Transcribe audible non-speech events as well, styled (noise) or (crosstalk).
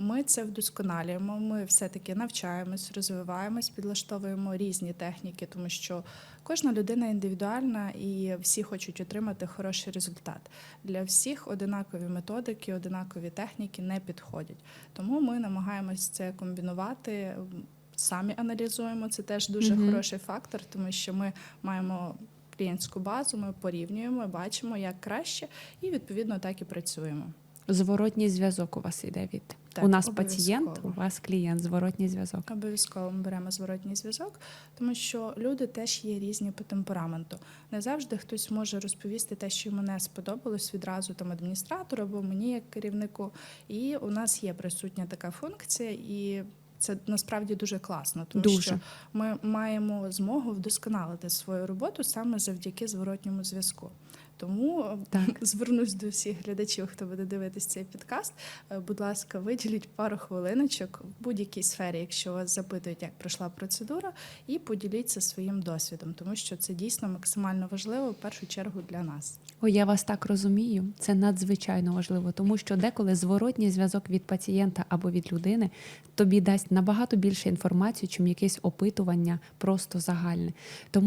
Ми це вдосконалюємо. Ми все-таки навчаємось, розвиваємось, підлаштовуємо різні техніки, тому що кожна людина індивідуальна і всі хочуть отримати хороший результат. Для всіх одинакові методики, одинакові техніки не підходять. Тому ми намагаємось це комбінувати. Самі аналізуємо це теж дуже Мгм. хороший фактор, тому що ми маємо клієнтську базу, ми порівнюємо, бачимо, як краще, і відповідно так і працюємо. Зворотній зв'язок у вас іде від Так, у нас обов'язково. пацієнт, у вас клієнт, зворотній зв'язок. Обов'язково ми беремо зворотній зв'язок, тому що люди теж є різні по темпераменту. Не завжди хтось може розповісти те, що йому не сподобалось відразу там адміністратору або мені як керівнику. І у нас є присутня така функція, і це насправді дуже класно, тому Дуже. що ми маємо змогу вдосконалити свою роботу саме завдяки зворотньому зв'язку. Тому Так. (laughs) звернусь до всіх глядачів, хто буде дивитися цей підкаст. Е, Будь ласка, виділіть пару хвилиночок в будь-якій сфері, якщо вас запитують, як пройшла процедура, і поділіться своїм досвідом, тому що це дійсно максимально важливо в першу чергу для нас. Ой, я вас так розумію. Це надзвичайно важливо, тому що деколи зворотній зв'язок від пацієнта або від людини тобі дасть набагато більше інформації, чим якесь опитування просто загальне. Тому